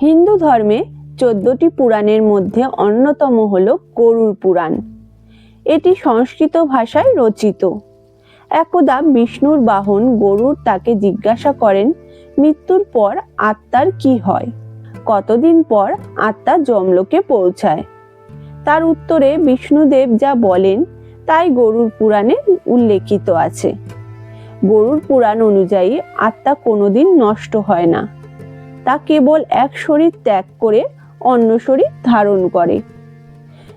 হিন্দু ধর্মে চোদ্দটি পুরাণের মধ্যে অন্যতম হল গরুর পুরাণ। এটি সংস্কৃত ভাষায় রচিত। একদা বিষ্ণুর বাহন গরুর তাকে জিজ্ঞাসা করেন, মৃত্যুর পর আত্মার কি হয়? কতদিন পর আত্মা যমলোকে পৌঁছায়? তার উত্তরে বিষ্ণুদেব যা বলেন, তাই গরুর পুরাণে উল্লেখিত আছে। গরুর পুরাণ অনুযায়ী আত্মা কোনোদিন নষ্ট হয় না। তা কেবল এক শরীর ত্যাগ করে অন্য শরীর ধারণ করে।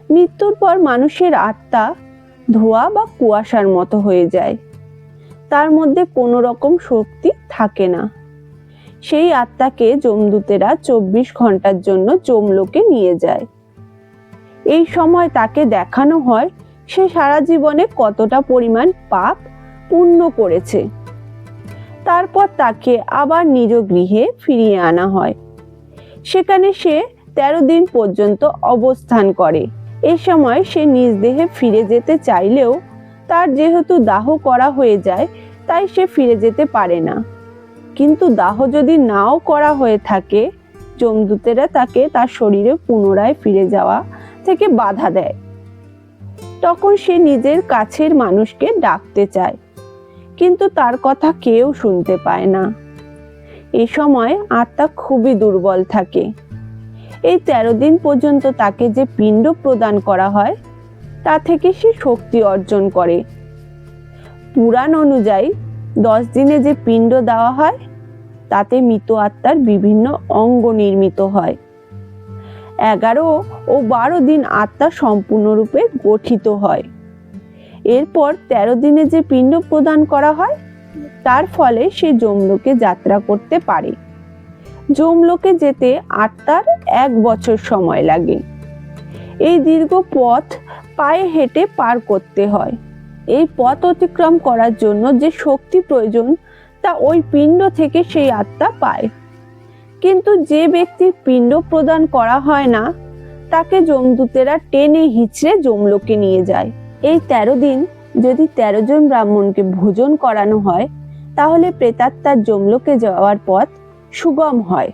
মৃত্যুর পর মানুষের আত্মা ধোঁয়া বা কুয়াশার মতো হয়ে যায়। তার মধ্যে কোনো রকম শক্তি থাকে না। সেই আত্মাকে যমদূতেরা চব্বিশ ঘণ্টার জন্য যমলোকে নিয়ে যায়। এই সময় তাকে দেখানো হয় সে সারা জীবনে কতটা পরিমাণ পাপ পূর্ণ করেছে। তারপর তাকে আবার নিজ গৃহে ফিরিয়ে আনা হয়। সেখানে সে তেরো দিন পর্যন্ত অবস্থান করে। এ সময় সে নিজ দেহে ফিরে যেতে চাইলেও তার যেহেতু দাহ করা হয়ে যায়, তাই সে ফিরে যেতে পারে না। কিন্তু দাহ যদি নাও করা হয়ে থাকে, যমদূতেরা তাকে তার শরীরে পুনরায় ফিরে যাওয়া থেকে বাধা দেয়। তখন সে নিজের কাছের মানুষকে ডাকতে চায়। কিন্তু তার কথা কেউ শুনতে পায় না। এ সময় আত্মা খুবই দুর্বল থাকে। এই তেরো দিন পর্যন্ত তাকে যে পিণ্ড প্রদান করা হয়, তা থেকে সে শক্তি অর্জন করে। পুরাণ অনুযায়ী দশ দিনে যে পিণ্ড দেওয়া হয়, তাতে মৃত আত্মার বিভিন্ন অঙ্গ নির্মিত হয়। এগারো ও বারো দিন আত্মা সম্পূর্ণরূপে গঠিত হয়। এরপর তেরো দিনে যে পিণ্ড প্রদান করা হয়, তার ফলে সে যমলোকে যাত্রা করতে পারে। যমলোকে যেতে আত্মার এক বছর সময় লাগে। এই দীর্ঘ পথ পায়ে হেঁটে পার করতে হয়। এই পথ অতিক্রম করার জন্য যে শক্তি প্রয়োজন, তা ওই পিণ্ড থেকে সেই আত্মা পায়। কিন্তু যে ব্যক্তির পিণ্ড প্রদান করা হয় না, তাকে যমদূতেরা টেনে হিচড়ে যমলোকে নিয়ে যায়। এই তেরো দিন যদি তেরো জন ব্রাহ্মণকে ভোজন করানো হয়, তাহলে প্রেতাত্মার যমলোকে যাওয়ার পথ সুগম হয়।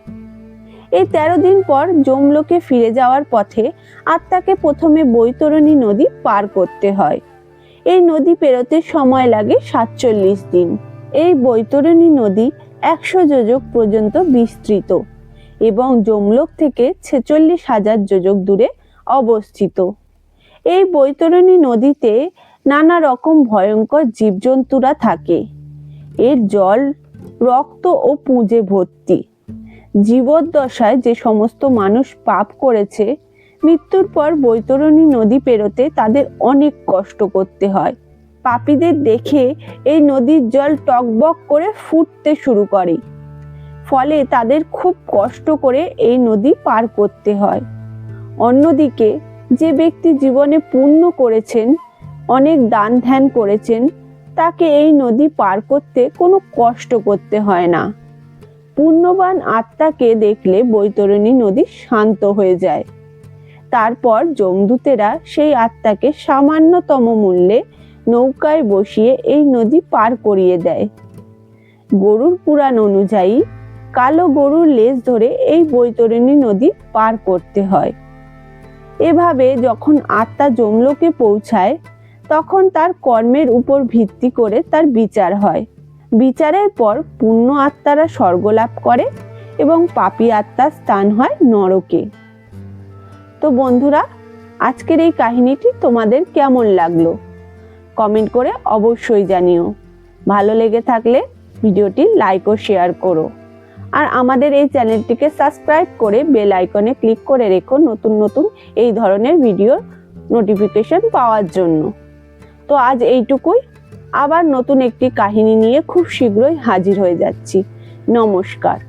এই তেরো দিন পর যমলোকে ফিরে যাওয়ার পথে আত্মাকে প্রথমে বৈতরণী নদী পার করতে হয়। এই নদী পেরোতে সময় লাগে সাতচল্লিশ দিন। এই বৈতরণী নদী একশো যোজক পর্যন্ত বিস্তৃত এবং যমলোক থেকে ছেচল্লিশ হাজার যোজক দূরে অবস্থিত। এই বৈতরণী নদীতে নানা রকম ভয়ঙ্কর জীবজন্তুরা থাকে। এর জল, রক্ত ও পুঁজে ভর্তি। জীবদ্দশায় যে সমস্ত মানুষ পাপ করেছে, মৃত্যুর পর বৈতরণী নদী পেরোতে তাদের অনেক কষ্ট করতে হয়। পাপীদের দেখে এই নদীর জল টকবক করে ফুটতে শুরু করে। ফলে তাদের খুব কষ্ট করে এই নদী পার করতে হয়। অন্যদিকে যে ব্যক্তি জীবনে পূর্ণ করেছেন, অনেক দান ধ্যান করেছেন, তাকে এই নদী পার করতে কোনো কষ্ট করতে হয় না। পুণ্যবান আত্মাকে দেখলে বৈতরণী নদী শান্ত হয়ে যায়। তারপর যমদূতেরা সেই আত্মাকে সামান্যতম মূল্যে নৌকায় বসিয়ে এই নদী পার করিয়ে দেয়। গরুর পুরাণ অনুযায়ী, কালো গরুর লেজ ধরে এই বৈতরণী নদী পার করতে হয়। এভাবে যখন আত্মা যমলোকে পৌঁছায়, তখন তার কর্মের উপর ভিত্তি করে তার বিচার হয়। বিচারের পর পুণ্য আত্মারা স্বর্গলাভ করে এবং পাপী আত্মার স্থান হয় নরকে। তো বন্ধুরা, আজকের এই কাহিনীটি তোমাদের কেমন লাগল? কমেন্ট করে অবশ্যই জানিও। ভালো লেগে থাকলে ভিডিওটি লাইক ও শেয়ার করো। আর আমাদের এই চ্যানেলটিকে সাবস্ক্রাইব করে বেল আইকনে ক্লিক করে রেখো নতুন নতুন এই ধরনের ভিডিওর নোটিফিকেশন পাওয়ার জন্য। তো আজ এইটুকুই। আবার নতুন একটি কাহিনী নিয়ে খুব শীঘ্রই হাজির হয়ে যাচ্ছি। নমস্কার।